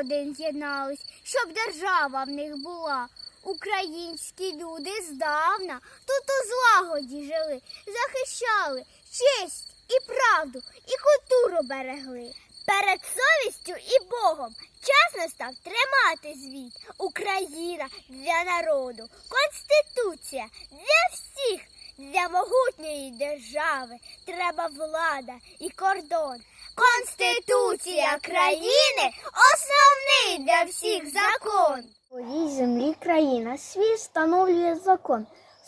один з'єднались, щоб держава в них була. Українські люди здавна тут у злагоді жили, захищали честь і правду, і культуру берегли. Перед совістю і Богом час настав тримати звіт. Україна для народу, Конституція для всіх, для могутньої держави треба влада і кордон. Конституція країни основний для всіх закон. У її землі країна свій встановлює закон.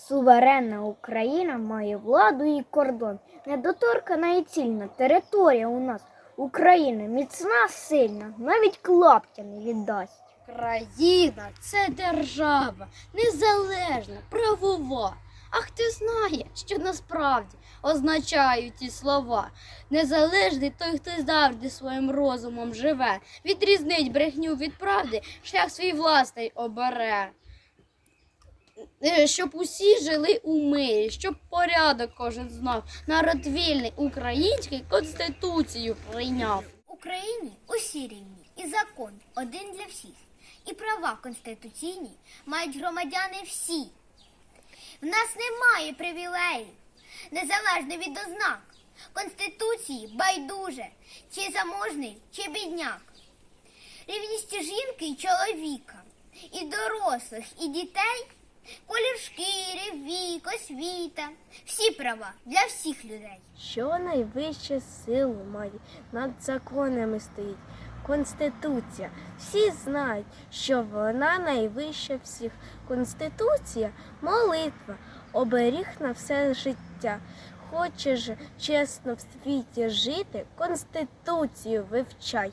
Суверенна Україна має владу і кордон. Недоторкана і цільна територія у нас. Україна міцна, сильна, навіть клаптя не віддасть. Країна це держава, незалежна, правова. А хто знає, що насправді означають ті слова? Незалежний той, хто завжди своїм розумом живе, відрізнить брехню від правди, шлях свій власний обере. Е, Щоб усі жили у мирі, щоб порядок кожен знав, народ вільний український конституцію прийняв. Україні усі рівні, і закон один для всіх. І права конституційні мають громадяни всі. В нас немає привілеїв, незалежно від ознак. Конституції байдуже, чи заможний, чи бідняк. Рівність жінки і чоловіка, і дорослих, і дітей, колір шкіри, вік, освіта, всі права для всіх людей. Що найвище силу має, над законами стоїть. Конституція. Всі знають, що вона найвища всіх. Конституція молитва, оберіг на все життя. Хочеш чесно в світі жити, Конституцію вивчай.